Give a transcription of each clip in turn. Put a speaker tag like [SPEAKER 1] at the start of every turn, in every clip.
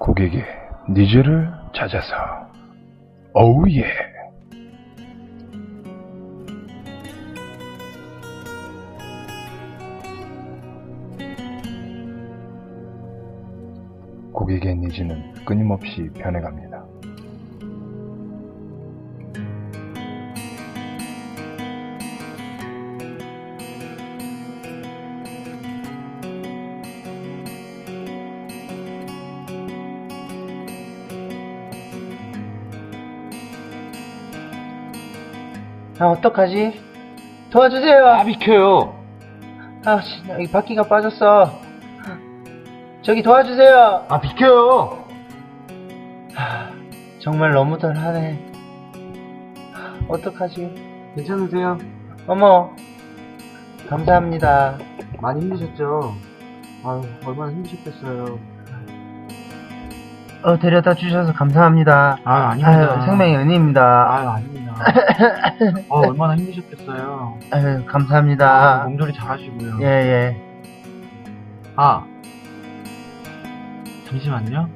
[SPEAKER 1] 고객의 니즈를 찾아서 오우예 고객의 니즈는 끊임없이 변해갑니다.
[SPEAKER 2] 아, 어떡하지? 도와주세요!
[SPEAKER 3] 아, 비켜요.
[SPEAKER 2] 아, 씨, 나 여기 바퀴가 빠졌어. 저기 도와주세요!
[SPEAKER 3] 아, 비켜요.
[SPEAKER 2] 하, 정말 너무들 하네. 어떡하지?
[SPEAKER 3] 괜찮으세요?
[SPEAKER 2] 어머, 감사합니다.
[SPEAKER 3] 많이 힘드셨죠? 아유, 얼마나 힘드셨겠어요.
[SPEAKER 2] 어, 데려다 주셔서 감사합니다.
[SPEAKER 3] 아유, 아닙니다.
[SPEAKER 2] 아유, 생명의 은혜입니다.
[SPEAKER 3] 아유, 아닙니다. 어, 얼마나 힘드셨겠어요.
[SPEAKER 2] 아유,
[SPEAKER 3] 아,
[SPEAKER 2] 감사합니다.
[SPEAKER 3] 몸조리 잘하시고요.
[SPEAKER 2] 예, 예.
[SPEAKER 3] 아, 잠시만요.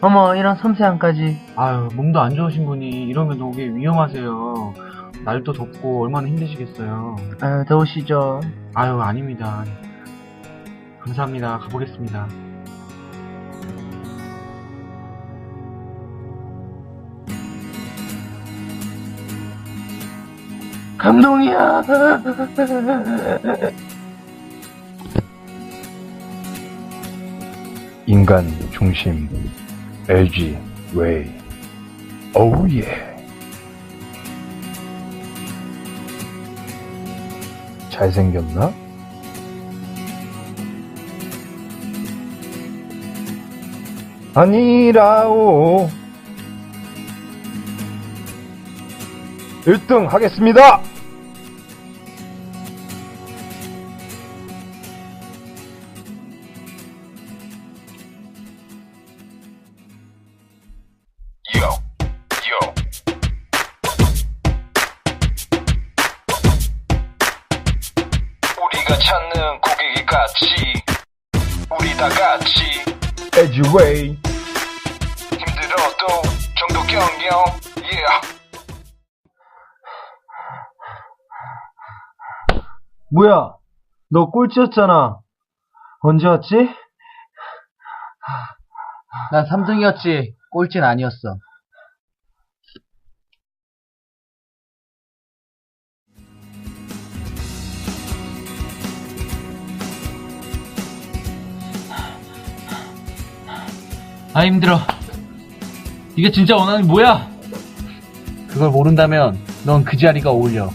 [SPEAKER 2] 어머, 이런 섬세함까지.
[SPEAKER 3] 아유, 몸도 안 좋으신 분이 이러면 되게 위험하세요. 날도 덥고 얼마나 힘드시겠어요.
[SPEAKER 2] 아유, 더우시죠?
[SPEAKER 3] 아유, 아닙니다. 감사합니다. 가보겠습니다.
[SPEAKER 2] 감동이야.
[SPEAKER 1] 인간 중심 LG 웨이 오우예 잘생겼나? 아니라오 1등 하겠습니다!
[SPEAKER 4] 우리가 찾는 고객의 가치 우리 다 같이
[SPEAKER 1] 에지웨이
[SPEAKER 4] 힘들어도 정도 경영 yeah.
[SPEAKER 2] 뭐야? 너 꼴찌였잖아. 언제 왔지? 난 3등이었지. 꼴찌는 아니었어.
[SPEAKER 3] 아, 힘들어. 이게 진짜 원하는 뭐야? 그걸 모른다면 넌 그 자리가 어울려.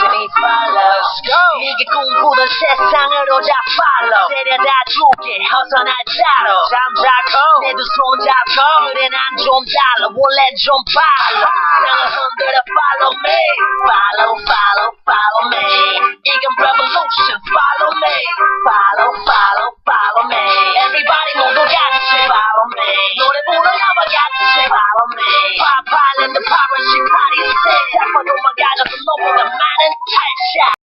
[SPEAKER 5] Jimmy follow 네게 꿈꾸던 세상으로 다 follow 데려다 줄게 어서 날 따라 잠자고 내 두 손 잡고 그래 난 좀 달라 원래 좀 빨라 세상을 흔들어 follow me. follow follow follow the paparazzi parties.